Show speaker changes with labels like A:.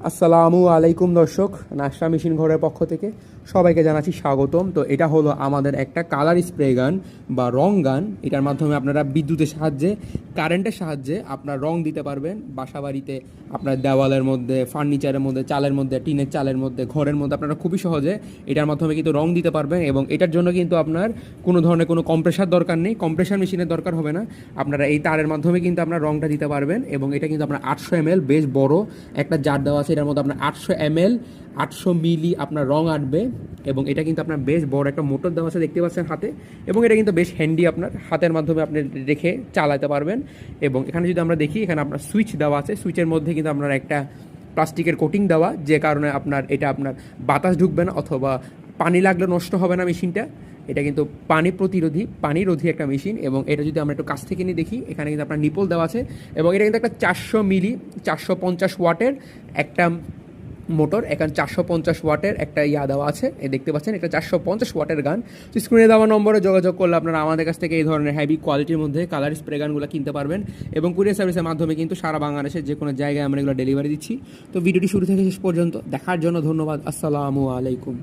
A: আসসালামু আলাইকুম দর্শক নাশরা মেশিন ঘরের পক্ষ থেকে সবাইকে জানাচ্ছি স্বাগতম। তো এটা হলো আমাদের একটা কালার স্প্রে গান বা রং গান এটার মাধ্যমে আপনারা বিদ্যুতের সাহায্যে কারেন্টের সাহায্যে আপনার রং দিতে পারবেন বাসা বাড়িতে আপনার দেওয়ালের মধ্যে, ফার্নিচারের মধ্যে, চালের মধ্যে, টিনের চালের মধ্যে, ঘরের মধ্যে, আপনারা খুবই সহজে এটার মাধ্যমে কিন্তু রং দিতে পারবেন এবং এটার জন্য কিন্তু আপনার কোনো ধরনের কোনো কম্প্রেসার দরকার নেই। কম্প্রেসার মেশিনের দরকার হবে না। আপনারা এই তারের মাধ্যমে কিন্তু আপনার রংটা দিতে পারবেন এবং এটা কিন্তু আপনার আটশো এম বেশ বড় একটা জার দেওয়া আছে। এটার মধ্যে আপনার আটশো এম এল, আটশো মিলি আপনার রং আঁটবে এবং এটা কিন্তু আপনার বেশ বড় একটা মোটর দেওয়া আছে, দেখতে পাচ্ছেন হাতে এবং এটা কিন্তু বেশ হ্যান্ডি আপনার। হাতের মাধ্যমে আপনি রেখে চালাতে পারবেন। এবং এখানে যদি আমরা দেখি, এখানে আপনার সুইচ দেওয়া আছে। সুইচের মধ্যে কিন্তু আপনার একটা প্লাস্টিকের কোটিং দেওয়া, যে কারণে আপনার, এটা আপনার বাতাস ঢুকবে না অথবা পানি লাগলে নষ্ট হবে না মেশিনটা। এটা কিন্তু পানি প্রতিরোধী, পানি রোধী একটা মেশিন। এবং এটা যদি আমরা একটু কাছ থেকে নিয়ে দেখি, এখানে কিন্তু আপনার নিপল দেওয়া আছে। এবং এটা কিন্তু একটা চারশো মিলি, চারশো পঞ্চাশ ওয়াটের একটা মোটর, এখানে চারশো পঞ্চাশ ওয়াটের একটা ইয়া দেওয়া আছে। এই দেখতে পাচ্ছেন, এটা চারশো পঞ্চাশ ওয়াটের গান। তো স্ক্রিনে দেওয়া নম্বরে যোগাযোগ করলে আপনারা আমাদের কাছ থেকে এই ধরনের হ্যাভি কোয়ালিটির মধ্যে কালার স্প্রে গানগুলো কিনতে পারবেন। এবং কুরিয়ার সার্ভিসের মাধ্যমে কিন্তু সারা বাংলাদেশের যে কোনো জায়গায় আমরা এগুলো ডেলিভারি দিচ্ছি। তো ভিডিওটি শুরু থেকে শেষ পর্যন্ত দেখার জন্য ধন্যবাদ। আসসালামু আলাইকুম।